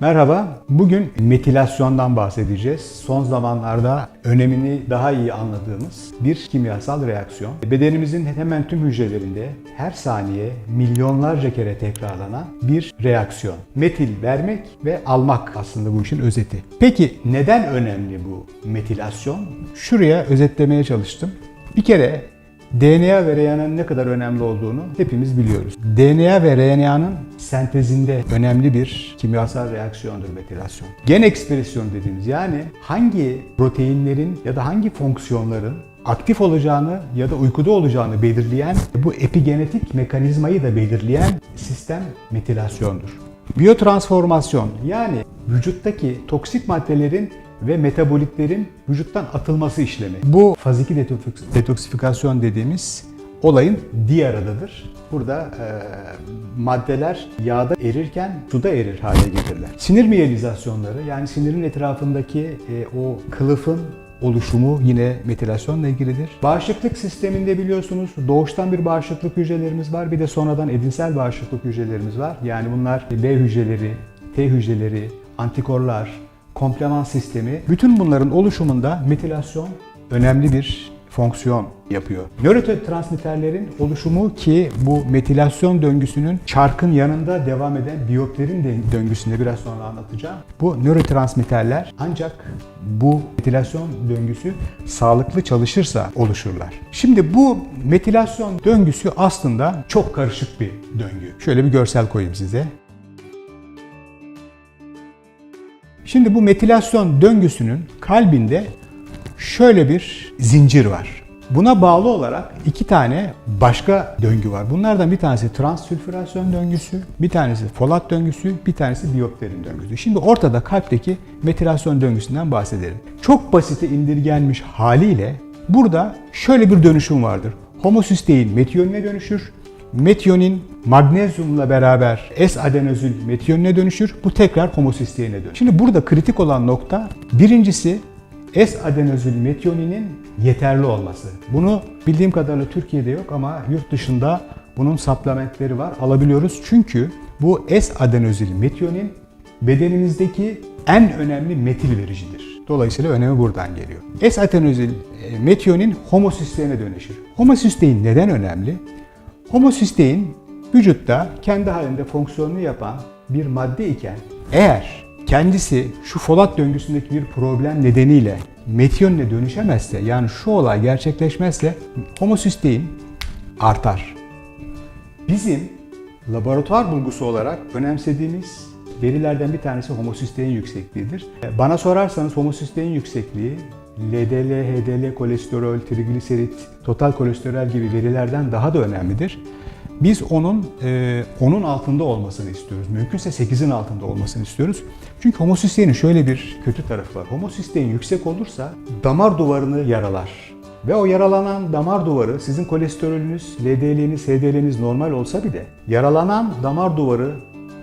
Merhaba, bugün metilasyondan bahsedeceğiz. Son zamanlarda önemini daha iyi anladığımız bir kimyasal reaksiyon. Bedenimizin hemen tüm hücrelerinde her saniye milyonlarca kere tekrarlanan bir reaksiyon. Metil vermek ve almak aslında bu işin özeti. Peki neden önemli bu metilasyon? Şuraya özetlemeye çalıştım. Bir kere DNA ve RNA'nın ne kadar önemli olduğunu hepimiz biliyoruz. DNA ve RNA'nın sentezinde önemli bir kimyasal reaksiyondur metilasyon. Gen ekspresyonu dediğimiz yani hangi proteinlerin ya da hangi fonksiyonların aktif olacağını ya da uykuda olacağını belirleyen bu epigenetik mekanizmayı da belirleyen sistem metilasyondur. Biyotransformasyon yani vücuttaki toksik maddelerin ve metabolitlerin vücuttan atılması işlemi. Bu detoks- detoksifikasyon dediğimiz olayın diğer adıdır. Burada e, maddeler yağda erirken suda erir hale getirirler. Sinir miyelizasyonları yani sinirin etrafındaki e, o kılıfın oluşumu yine metilasyonla ilgilidir. Bağışıklık sisteminde biliyorsunuz doğuştan bir bağışıklık hücrelerimiz var. Bir de sonradan edinsel bağışıklık hücrelerimiz var. Yani bunlar B hücreleri, T hücreleri, antikorlar, komplement sistemi. Bütün bunların oluşumunda metilasyon önemli bir fonksiyon yapıyor. Nörotransmitterlerin oluşumu ki bu metilasyon döngüsünün çarkın yanında devam eden biyopterin de- döngüsünde biraz sonra anlatacağım. Bu nörotransmitterler ancak bu metilasyon döngüsü sağlıklı çalışırsa oluşurlar. Şimdi bu metilasyon döngüsü aslında çok karışık bir döngü. Şöyle bir görsel koyayım size. Şimdi bu metilasyon döngüsünün kalbinde şöyle bir zincir var. Buna bağlı olarak iki tane başka döngü var. Bunlardan bir tanesi transsülfürasyon döngüsü, bir tanesi folat döngüsü, bir tanesi biyopterin döngüsü. Şimdi ortada kalpteki metilasyon döngüsünden bahsedelim. Çok basite indirgenmiş haliyle burada şöyle bir dönüşüm vardır. Homosistein metionine dönüşür. Metionin magnezyumla beraber S-adenozül metionine dönüşür. Bu tekrar homosisteine dönüşür. Şimdi burada kritik olan nokta birincisi S-adenozül metioninin yeterli olması. Bunu bildiğim kadarıyla Türkiye'de yok ama yurt dışında bunun supplementleri var. Alabiliyoruz çünkü bu S-adenozül metionin bedenimizdeki en önemli metil vericidir. Dolayısıyla önemi buradan geliyor. S-adenozül e, metionin homosisteine dönüşür. Homosistein neden önemli? Homosistein vücutta kendi halinde fonksiyonunu yapan bir madde iken eğer kendisi şu folat döngüsündeki bir problem nedeniyle metionine dönüşemezse yani şu olay gerçekleşmezse homosistein artar. Bizim laboratuvar bulgusu olarak önemsediğimiz verilerden bir tanesi homosistein yüksekliğidir. Bana sorarsanız homosistein yüksekliği LDL, HDL, kolesterol, trigliserit, total kolesterol gibi verilerden daha da önemlidir. Biz onun e, onun altında olmasını istiyoruz. Mümkünse 8'in altında olmasını istiyoruz. Çünkü homosisteinin şöyle bir kötü tarafı var. Homosistein yüksek olursa damar duvarını yaralar. Ve o yaralanan damar duvarı sizin kolesterolünüz, LDL'niz, HDL'niz normal olsa bile yaralanan damar duvarı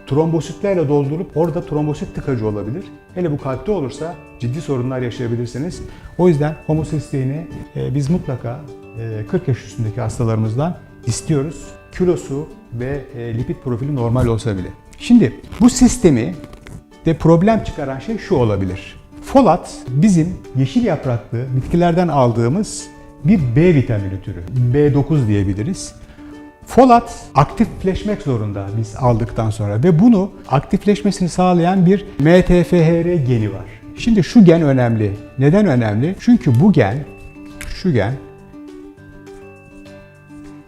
trombositlerle doldurup orada trombosit tıkacı olabilir. Hele bu kalpte olursa ciddi sorunlar yaşayabilirsiniz. O yüzden homosisteini e, biz mutlaka e, 40 yaş üstündeki hastalarımızdan istiyoruz. Kilosu ve e, lipid profili normal olsa bile. Şimdi bu sistemi de problem çıkaran şey şu olabilir. Folat bizim yeşil yapraklı bitkilerden aldığımız bir B vitamini türü. B9 diyebiliriz. Folat aktifleşmek zorunda biz aldıktan sonra ve bunu aktifleşmesini sağlayan bir MTFHR geni var. Şimdi şu gen önemli. Neden önemli? Çünkü bu gen, şu gen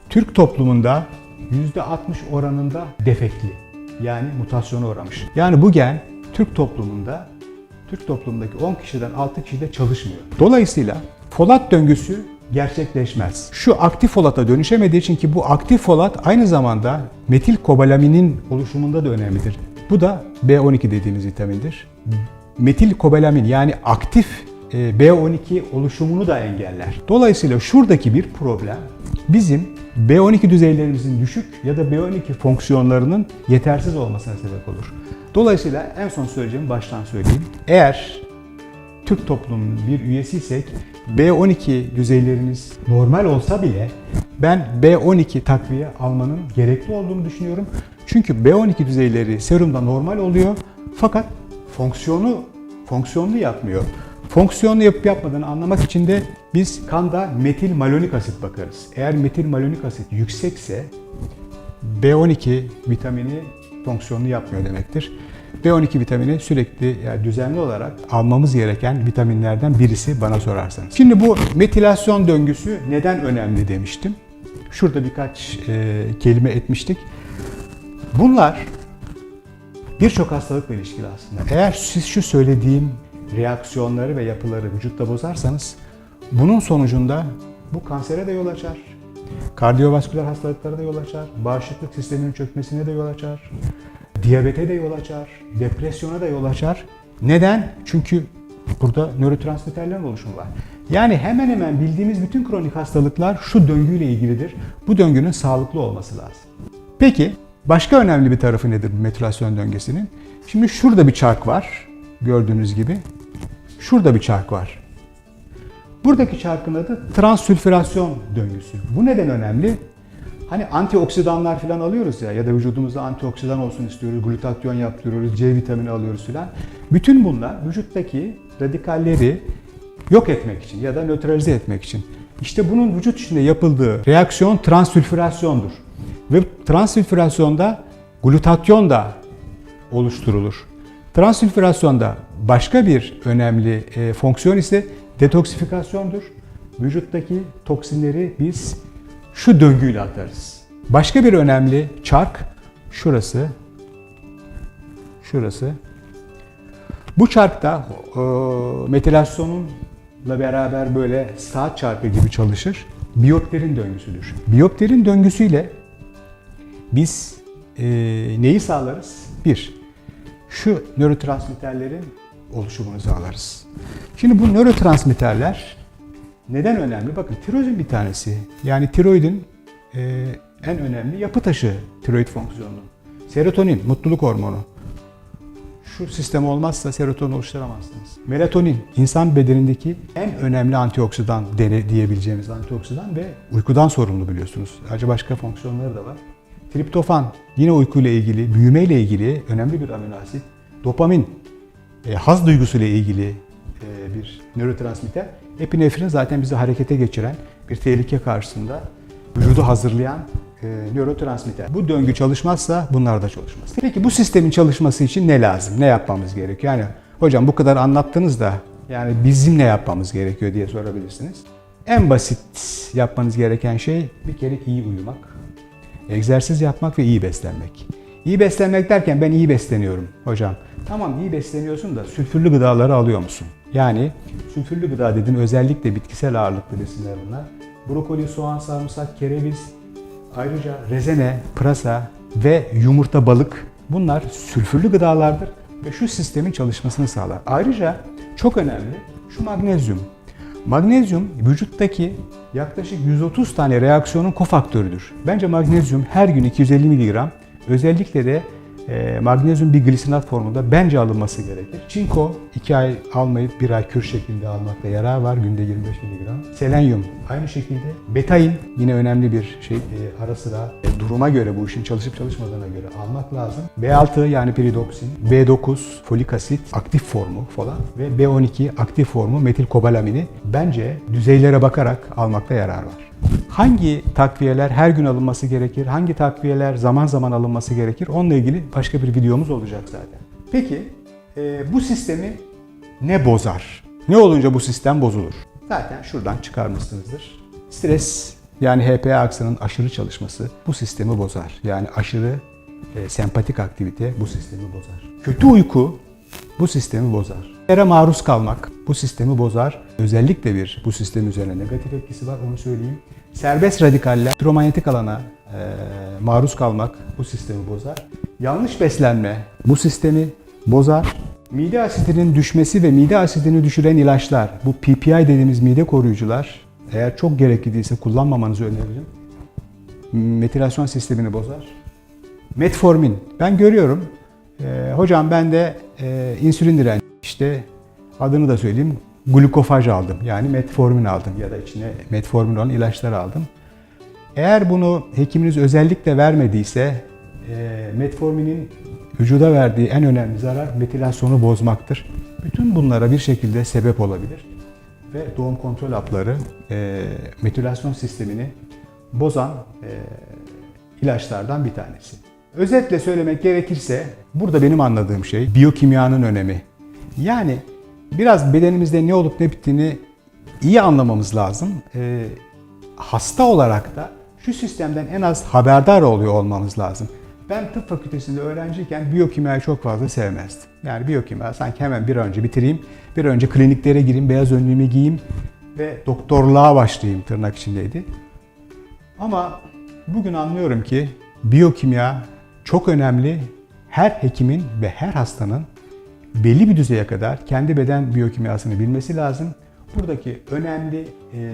Türk toplumunda %60 oranında defekli. Yani mutasyona uğramış. Yani bu gen Türk toplumunda Türk toplumundaki 10 kişiden 6 kişide çalışmıyor. Dolayısıyla folat döngüsü gerçekleşmez. Şu aktif folata dönüşemediği için ki bu aktif folat aynı zamanda metil kobalaminin oluşumunda da önemlidir. Bu da B12 dediğimiz vitamindir. Metil kobalamin yani aktif e, B12 oluşumunu da engeller. Dolayısıyla şuradaki bir problem bizim B12 düzeylerimizin düşük ya da B12 fonksiyonlarının yetersiz olmasına sebep olur. Dolayısıyla en son söyleyeceğimi baştan söyleyeyim. Eğer Türk toplumunun bir üyesiysek B12 düzeylerimiz normal olsa bile ben B12 takviye almanın gerekli olduğunu düşünüyorum. Çünkü B12 düzeyleri serumda normal oluyor Fakat fonksiyonu fonksiyonlu yapmıyor. Fonksiyonlu yapıp yapmadığını anlamak için de biz kanda metil malonik asit bakarız. Eğer metil malonik asit yüksekse B12 vitamini fonksiyonlu yapmıyor demektir. B12 vitamini sürekli yani düzenli olarak almamız gereken vitaminlerden birisi bana sorarsanız. Şimdi bu metilasyon döngüsü neden önemli demiştim. Şurada birkaç e, kelime etmiştik. Bunlar birçok hastalıkla ilişkili aslında. Eğer siz şu söylediğim reaksiyonları ve yapıları vücutta bozarsanız bunun sonucunda bu kansere de yol açar. Kardiyovasküler hastalıklara da yol açar. Bağışıklık sisteminin çökmesine de yol açar. Diyabete de yol açar. Depresyona da yol açar. Neden? Çünkü burada nörotransmitterlerin oluşumu var. Yani hemen hemen bildiğimiz bütün kronik hastalıklar şu döngüyle ilgilidir. Bu döngünün sağlıklı olması lazım. Peki başka önemli bir tarafı nedir bu metilasyon döngüsünün? Şimdi şurada bir çark var gördüğünüz gibi. Şurada bir çark var. Buradaki çarkın adı transsülfürasyon döngüsü. Bu neden önemli? Hani antioksidanlar falan alıyoruz ya ya da vücudumuzda antioksidan olsun istiyoruz, glutatyon yaptırıyoruz, C vitamini alıyoruz filan. Bütün bunlar vücuttaki radikalleri yok etmek için ya da nötralize etmek için. İşte bunun vücut içinde yapıldığı reaksiyon transsülfürasyondur. Ve transsülfürasyonda glutatyon da oluşturulur. Transsülfürasyonda başka bir önemli e, fonksiyon ise detoksifikasyondur. Vücuttaki toksinleri biz şu döngüyle atarız. Başka bir önemli çark şurası. Şurası. Bu çarkta e, metilasyonunla beraber böyle saat çarkı gibi çalışır. Biyopterin döngüsüdür. Biyopterin döngüsüyle biz e, neyi sağlarız? Bir, şu nörotransmitterlerin oluşumunu sağlarız. Şimdi bu nörotransmitterler neden önemli? Bakın tirozin bir tanesi. Yani tiroidin e, en önemli yapı taşı tiroid fonksiyonu. Serotonin, mutluluk hormonu. Şu sistem olmazsa serotonin oluşturamazsınız. Melatonin, insan bedenindeki en önemli antioksidan diyebileceğimiz antioksidan ve uykudan sorumlu biliyorsunuz. Ayrıca başka fonksiyonları da var. Triptofan, yine uykuyla ilgili, büyümeyle ilgili önemli bir amino asit. Dopamin, e, haz duygusuyla ilgili bir nörotransmitter. Epinefrin zaten bizi harekete geçiren bir tehlike karşısında vücudu hazırlayan e, nörotransmitter. Bu döngü çalışmazsa bunlar da çalışmaz. Peki bu sistemin çalışması için ne lazım? Ne yapmamız gerekiyor? Yani hocam bu kadar anlattınız da yani bizim ne yapmamız gerekiyor diye sorabilirsiniz. En basit yapmanız gereken şey bir kere iyi uyumak, egzersiz yapmak ve iyi beslenmek. İyi beslenmek derken ben iyi besleniyorum hocam. Tamam iyi besleniyorsun da sülfürlü gıdaları alıyor musun? Yani sülfürlü gıda dediğin özellikle bitkisel ağırlıklı besinler bunlar. Brokoli, soğan, sarımsak, kereviz, ayrıca rezene, pırasa ve yumurta, balık bunlar sülfürlü gıdalardır ve şu sistemin çalışmasını sağlar. Ayrıca çok önemli şu magnezyum. Magnezyum vücuttaki yaklaşık 130 tane reaksiyonun kofaktörüdür. Bence magnezyum her gün 250 mg özellikle de e, magnezyum bir glisinat formunda bence alınması gerekir. Çinko 2 ay almayıp 1 ay kür şeklinde almakta yarar var günde 25 mg. Selenyum aynı şekilde. Betain yine önemli bir şey e, ara sıra e, duruma göre bu işin çalışıp çalışmadığına göre almak lazım. B6 yani piridoksin, B9 folik asit aktif formu falan ve B12 aktif formu metil kobalamini bence düzeylere bakarak almakta yarar var. Hangi takviyeler her gün alınması gerekir? Hangi takviyeler zaman zaman alınması gerekir? Onunla ilgili başka bir videomuz olacak zaten. Peki e, bu sistemi ne bozar? Ne olunca bu sistem bozulur? Zaten şuradan çıkarmışsınızdır. Stres yani HPA aksının aşırı çalışması bu sistemi bozar. Yani aşırı e, sempatik aktivite bu sistemi bozar. Kötü uyku bu sistemi bozar. Yere maruz kalmak bu sistemi bozar. Özellikle bir bu sistem üzerine negatif etkisi var onu söyleyeyim. Serbest radikaller elektromanyetik alana e, maruz kalmak bu sistemi bozar. Yanlış beslenme bu sistemi bozar. Mide asitinin düşmesi ve mide asidini düşüren ilaçlar, bu PPI dediğimiz mide koruyucular eğer çok gerekli değilse kullanmamanızı öneririm. Metilasyon sistemini bozar. Metformin. Ben görüyorum. E, hocam ben de e, insülin direnci işte adını da söyleyeyim glukofaj aldım. Yani metformin aldım ya da içine metformin olan ilaçlar aldım. Eğer bunu hekiminiz özellikle vermediyse e, metforminin vücuda verdiği en önemli zarar metilasyonu bozmaktır. Bütün bunlara bir şekilde sebep olabilir. Ve doğum kontrol hapları e, metilasyon sistemini bozan e, ilaçlardan bir tanesi. Özetle söylemek gerekirse burada benim anladığım şey biyokimyanın önemi. Yani biraz bedenimizde ne olup ne bittiğini iyi anlamamız lazım. E, hasta olarak da şu sistemden en az haberdar oluyor olmamız lazım. Ben tıp fakültesinde öğrenciyken biyokimyayı çok fazla sevmezdim. Yani biyokimya sanki hemen bir önce bitireyim, bir önce kliniklere gireyim, beyaz önlüğümü giyeyim ve doktorluğa başlayayım tırnak içindeydi. Ama bugün anlıyorum ki biyokimya çok önemli. Her hekimin ve her hastanın belli bir düzeye kadar kendi beden biyokimyasını bilmesi lazım. Buradaki önemli e,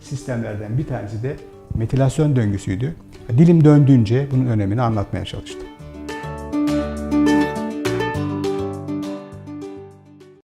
sistemlerden bir tanesi de metilasyon döngüsüydü. Dilim döndüğünce bunun önemini anlatmaya çalıştım.